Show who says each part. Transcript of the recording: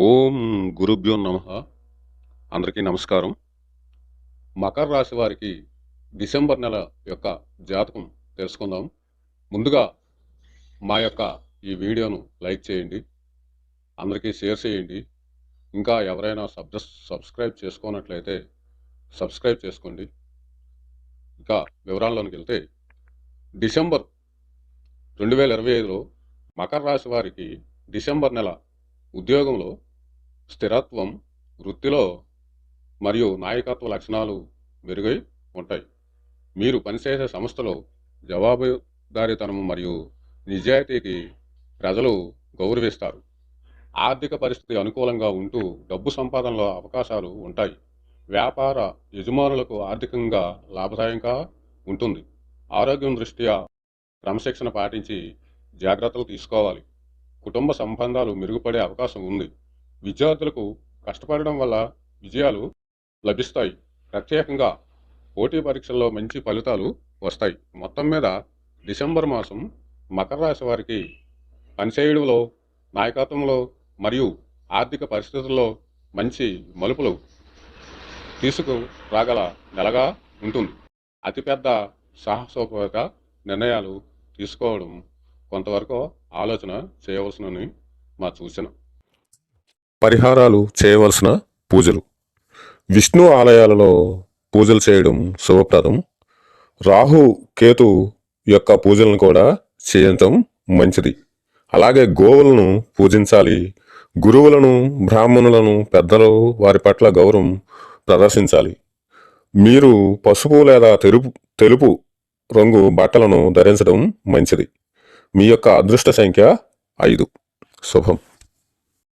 Speaker 1: ఓం గురుభ్యో నమ. అందరికీ నమస్కారం. మకర రాశి వారికి డిసెంబర్ నెల యొక్క జాతకం తెలుసుకుందాం. ముందుగా మా యొక్క ఈ వీడియోను లైక్ చేయండి. అందరికీ షేర్ చేయండి. ఇంకా ఎవరైనా సబ్జ సబ్స్క్రైబ్ చేసుకోనట్లయితే సబ్స్క్రైబ్ చేసుకోండి. ఇంకా వివరాల్లోనికి వెళ్తే డిసెంబర్ రెండు వేల ఇరవై ఐదులో మకర రాశి వారికి డిసెంబర్ నెల ఉద్యోగంలో స్థిరత్వం వృత్తిలో మరియు నాయకత్వ లక్షణాలు మెరుగై ఉంటాయి. మీరు పనిచేసే సంస్థలో జవాబుదారీతనం మరియు నిజాయితీకి ప్రజలు గౌరవిస్తారు. ఆర్థిక పరిస్థితి అనుకూలంగా ఉంటూ డబ్బు సంపాదనలో అవకాశాలు ఉంటాయి. వ్యాపార యజమానులకు ఆర్థికంగా లాభదాయంగా ఉంటుంది. ఆరోగ్యం దృష్ట్యా క్రమశిక్షణ పాటించి జాగ్రత్తలు తీసుకోవాలి. కుటుంబ సంబంధాలు మెరుగుపడే అవకాశం ఉంది. విద్యార్థులకు కష్టపడడం వల్ల విజయాలు లభిస్తాయి. ప్రత్యేకంగా పోటీ పరీక్షల్లో మంచి ఫలితాలు వస్తాయి. మొత్తం మీద డిసెంబర్ మాసం మకర రాశి వారికి పనిచేయడంలో నాయకత్వంలో మరియు ఆర్థిక పరిస్థితుల్లో మంచి మలుపులు తీసుకు రాగల నెలగా ఉంటుంది. అతిపెద్ద సాహసోపేత నిర్ణయాలు తీసుకోవడం కొంతవరకు ఆలోచన చేయవలసినని మా సూచన. పరిహారాలు చేయవలసిన పూజలు. విష్ణు ఆలయాలలో పూజలు చేయడం శుభప్రదం. రాహు కేతు యొక్క పూజలను కూడా చేయటం మంచిది. అలాగే గోవులను పూజించాలి. గురువులను బ్రాహ్మణులను పెద్దలు వారి పట్ల గౌరవం ప్రదర్శించాలి. మీరు పసుపు లేదా తెలుపు తెలుపు రంగు బట్టలను ధరించడం మంచిది. మీ యొక్క అదృష్ట సంఖ్య ఐదు. శుభం.